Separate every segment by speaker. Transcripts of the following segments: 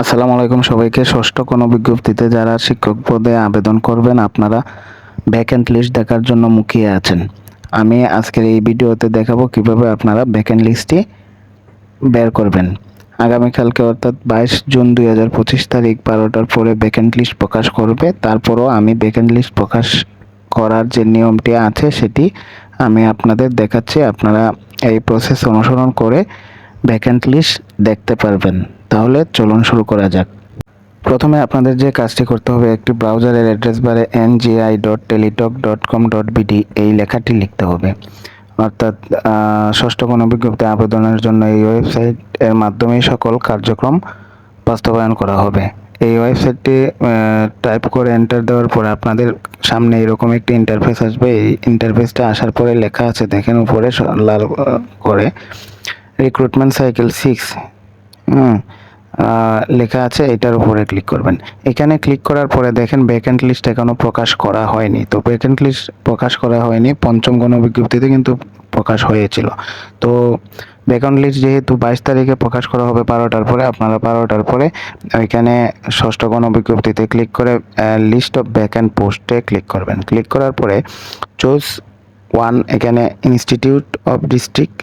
Speaker 1: আসসালামু আলাইকুম সবাইকে। ষষ্ঠ কোনো বিজ্ঞপ্তিতে যারা শিক্ষক পদে আবেদন করবেন, আপনারা ভ্যাকেন্ট লিস্ট দেখার জন্য মুখিয়ে আছেন। আমি আজকের এই ভিডিওতে দেখাবো কীভাবে আপনারা ভ্যাকেন্ট লিস্টটি বের করবেন। আগামীকালকে অর্থাৎ বাইশ জুন দুই হাজার পঁচিশ তারিখ বারোটার পরে ভ্যাকেন্ট লিস্ট প্রকাশ করবে। তারপরও আমি ভ্যাকেন্ট লিস্ট প্রকাশ করার যে নিয়মটি আছে, সেটি আমি আপনাদের দেখাচ্ছি। আপনারা এই প্রসেস অনুসরণ করে ভ্যাকেন্ট লিস্ট দেখতে পারবেন। তাহলে চলুন শুরু করা যাক। প্রথমে আপনাদের যে কাজটি করতে হবে, একটি ব্রাউজারের অ্যাড্রেস বারে NGI dot Teletalk dot com dot BD এই লেখাটি লিখতে হবে। অর্থাৎ ষষ্ঠ কোনো বিজ্ঞপ্তি আবেদনের জন্য এই ওয়েবসাইট এর মাধ্যমেই সকল কার্যক্রম বাস্তবায়ন করা হবে। এই ওয়েবসাইটটি টাইপ করে এন্টার দেওয়ার পরে আপনাদের সামনে এরকম একটি ইন্টারফেস আসবে। এই ইন্টারফেসটা আসার পরে লেখা আছে, দেখেন উপরে লাল করে। রিক্রুটমেন্ট সাইকেল সিক্স হুম লেখা আছে এটার উপরে ক্লিক করবেন। এখানে ক্লিক করার পরে দেখেন ভ্যাকেন্ট লিস্ট এখনও প্রকাশ করা হয়নি। তো ভ্যাকেন্ট লিস্ট প্রকাশ করা হয়নি, পঞ্চম গণ গণবিজ্ঞপ্তিতে কিন্তু প্রকাশ হয়েছিল। তো ভ্যাকেন্ট লিস্ট যেহেতু বাইশ তারিখে প্রকাশ করা হবে বারোটার পরে, আপনারা বারোটার পরে ওইখানে ষষ্ঠ গণ গণবিজ্ঞপ্তিতে ক্লিক করে লিস্ট অফ ভ্যাকেন্ট পোস্টে ক্লিক করবেন। ক্লিক করার পরে চুজ ওয়ান এখানে ইনস্টিটিউট অফ ডিস্ট্রিক্ট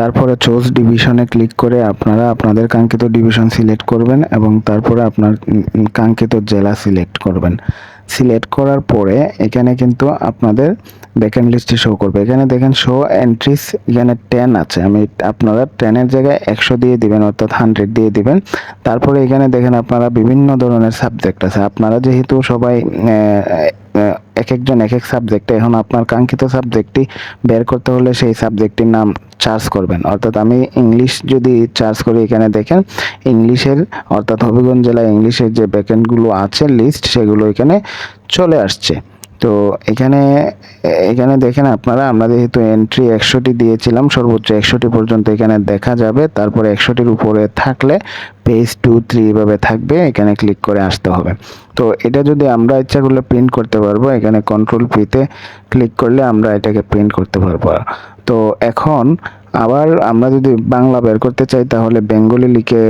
Speaker 1: তারপরে চোজ ডিভিশনে ক্লিক করে আপনারা আপনাদের কাঙ্ক্ষিত ডিভিশন সিলেক্ট করবেন এবং তারপরে আপনার কাঙ্ক্ষিত জেলা সিলেক্ট করবেন। সিলেক্ট করার পরে এখানে কিন্তু আপনাদের ভ্যাকেন্ট লিস্টটি শো করবে। এখানে দেখেন শো এন্ট্রিস এখানে টেন আছে। আমি আপনারা টেনের জায়গায় একশো দিয়ে দিবেন, অর্থাৎ হান্ড্রেড দিয়ে দিবেন। তারপরে এখানে দেখেন আপনারা বিভিন্ন ধরনের সাবজেক্ট আছে। আপনারা যেহেতু সবাই এক একজন এক এক সাবজেক্টে এখন আপনার কাঙ্ক্ষিত সাবজেক্টটি বের করতে হলে সেই সাবজেক্টটির নাম চার্জ করবেন। অর্থাৎ আমি ইংলিশ যদি চার্জ করি এখানে দেখেন ইংলিশের অর্থাৎ হবিগঞ্জ জেলায় ইংলিশের যে ভ্যাকেন্টগুলো আছে লিস্ট সেগুলো এখানে চলে আসছে। তো এখানে এখানে দেখেন আপনারা, আমরা যেহেতু এন্ট্রি একশোটি দিয়েছিলাম, সর্বোচ্চ একশোটি পর্যন্ত এখানে দেখা যাবে। তারপরে একশোটির উপরে থাকলে পেজ টু থ্রি এভাবে থাকবে, এখানে ক্লিক করে আসতে হবে। তো এটা যদি আমরা ইচ্ছা করলে প্রিন্ট করতে পারব, এখানে কন্ট্রোল পিতে ক্লিক করলে আমরা এটাকে প্রিন্ট করতে পারব। তো এখন আবার আমরা যদি বাংলা বের করতে চাই, তাহলে বেঙ্গলি লিখে,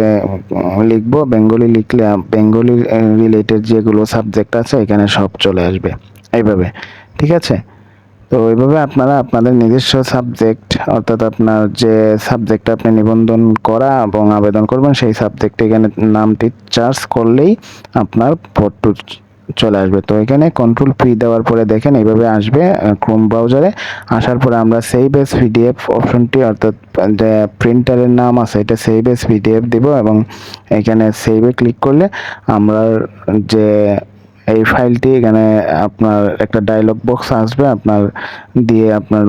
Speaker 1: লিখব। বেঙ্গলি লিখলে বেঙ্গলি রিলেটেড যেগুলো সাবজেক্ট আছে, এখানে সব চলে আসবে। এইভাবে, ঠিক আছে? তো এইভাবে আপনারা আপনাদের নিজস্ব সাবজেক্ট অর্থাৎ আপনার যে সাবজেক্টটা আপনি নিবন্ধন করা এবং আবেদন করবেন, সেই সাবজেক্ট এখানে নামটি চার্জ করলেই আপনার পট্টু চলে আসবে। তো এখানে কন্ট্রোল পি দেওয়ার পরে দেখেন, এইভাবে আসবে ক্রোম ব্রাউজারে আসার পরে আমরা সেভ এস পিডিএফ অপশনটি অর্থাৎ যে প্রিন্টারের নাম আছে, এটা সেভ এস পিডিএফ দিব এবং এখানে সেভে ক্লিক করলে আমরা যে এই ফাইলটি এখানে আপনার একটা ডায়লগ বক্স আসবে, আপনার দিয়ে আপনার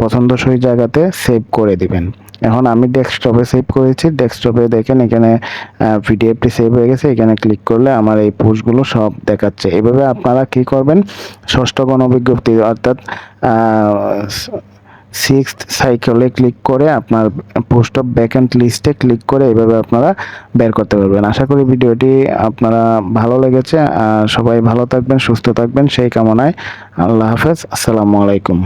Speaker 1: পছন্দসই জায়গাতে সেভ করে দিবেন। এখন আমি ডেস্কটপে সেভ করেছি ডেস্কটপে দেখেন এখানে পিডিএফটি সেভ হয়ে গেছে, এখানে ক্লিক করলে আমার এই পোস্টগুলো সব দেখাচ্ছে। এভাবে আপনারা কি করবেন? ষষ্ঠ গণবিজ্ঞপ্তি অর্থাৎ সিক্স সাইকেলে ক্লিক করে আপনার পোস্ট অফ ভ্যাকেন্ট লিস্টে ক্লিক করে এইভাবে আপনারা বের করতে পারবেন। আশা করি ভিডিওটি আপনারা ভালো লেগেছে। আর সবাই ভালো থাকবেন, সুস্থ থাকবেন। সেই কামনায় আল্লাহ হাফেজ। আসসালামু আলাইকুম।